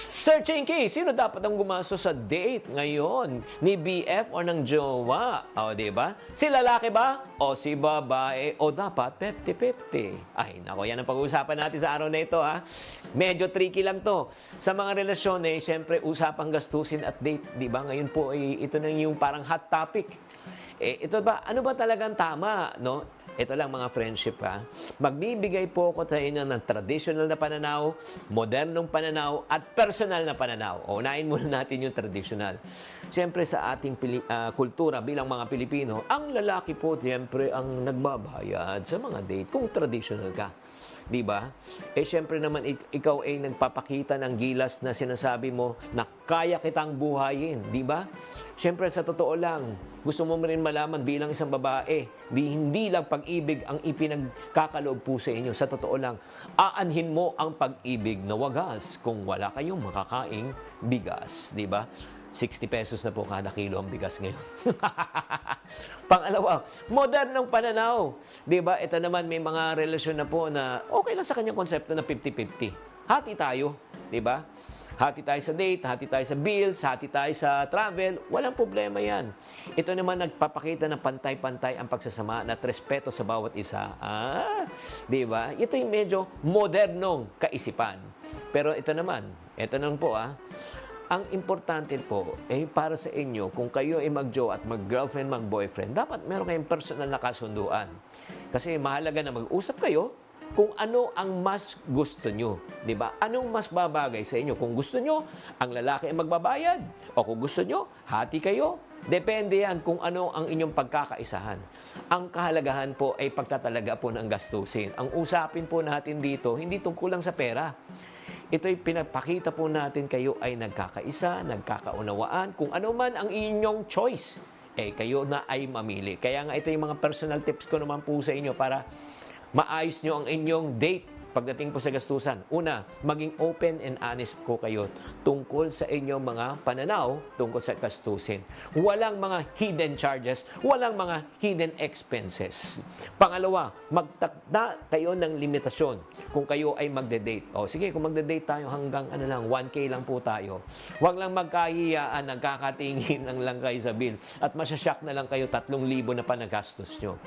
Sir Chinky, sino dapat ang gumasto sa date ngayon? Ni BF o ng jowa? O, di ba? Si lalaki ba? O si babae? O dapat 50-50? Ay, nako, yan ang pag-uusapan natin sa araw na ito, ha? Medyo tricky lang to. Sa mga relasyon, eh, siyempre, usapang gastusin at date, di ba? Ngayon po, eh, ito na yung parang hot topic. Eh, ito ba, ano ba talagang tama, no? Ito lang mga friendship ha. Magbibigay po ako sa inyo ng traditional na pananaw, modernong pananaw, at personal na pananaw. O, unahin muna natin yung traditional. Siyempre sa ating pili- ah, kultura bilang mga Pilipino, ang lalaki po siyempre ang nagbabayad sa mga date kung traditional ka. Di ba? Eh, syempre naman, ik- ikaw ay nagpapakita ng gilas na sinasabi mo na kaya kitang buhayin. Di ba? Syempre, sa totoo lang, gusto mo rin malaman bilang isang babae, di, hindi lang pag-ibig ang ipinagkakaloob po sa inyo. Sa totoo lang, aanhin mo ang pag-ibig na wagas kung wala kayong makakaing bigas. Di ba? 60 pesos na po kada kilo ang bigas ngayon. Pangalawa, modernong pananaw. 'Di ba? Ito naman may mga relasyon na po na okay lang sa kanyang konsepto na 50-50. Hati tayo, 'di ba? Hati tayo sa date, hati tayo sa bills, hati tayo sa travel, walang problema 'yan. Ito naman nagpapakita ng pantay-pantay ang pagsasama at respeto sa bawat isa. Ah, 'di ba? Ito yung medyo modernong kaisipan. Pero ito naman, ito naman po ah, ang importante po, eh, para sa inyo, kung kayo ay mag-jowa at mag-girlfriend, mag-boyfriend, dapat meron kayong personal na kasunduan. Kasi mahalaga na mag-usap kayo kung ano ang mas gusto nyo. Di ba? Anong mas babagay sa inyo? Kung gusto nyo, ang lalaki ay magbabayad. O kung gusto nyo, hati kayo. Depende yan kung ano ang inyong pagkakaisahan. Ang kahalagahan po ay pagtatalaga po ng gastusin. Ang usapin po natin dito, hindi tungkol lang sa pera. Ito'y pinapakita po natin kayo ay nagkakaisa, nagkakaunawaan, kung ano man ang inyong choice, eh kayo na ay mamili. Kaya nga ito yung mga personal tips ko naman po sa inyo para maayos nyo ang inyong date pagdating po sa gastusan. Una, maging open and honest ko kayo tungkol sa inyong mga pananaw tungkol sa gastusin. Walang mga hidden charges, walang mga hidden expenses. Pangalawa, magtakda kayo ng limitasyon kung kayo ay magde-date. O sige, kung magde-date tayo hanggang ano lang, 1K lang po tayo. Huwag lang magkahiyaan, nagkakatingin lang lang kayo sa bill. At masyasyak na lang kayo 3,000 na pa na gastos nyo.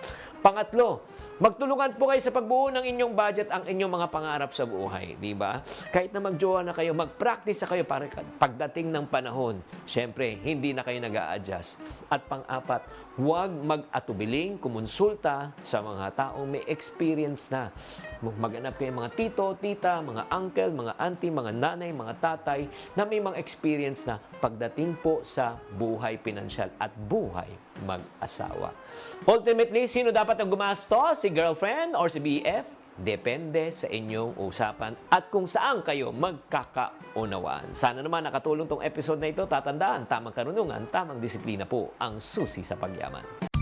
Pangatlo, magtulungan po kayo sa pagbuo ng inyong budget ang inyong mga pangarap sa buhay, di ba? Kahit na magjowa na kayo, mag-practice na kayo para pagdating ng panahon, syempre, hindi na kayo nag adjust At pang-apat, huwag mag-atubiling kumonsulta sa mga taong may experience na. Maghanap kayo mga tito, tita, mga uncle, mga auntie, mga nanay, mga tatay na may mga experience na pagdating po sa buhay pinansyal at buhay mag-asawa. Ultimately, sino dapat ang gumasto? Si girlfriend or si BF? Depende sa inyong usapan at kung saan kayo magkakaunawaan. Sana naman nakatulong tong episode na ito. Tatandaan, tamang karunungan, tamang disiplina po ang susi sa pagyaman.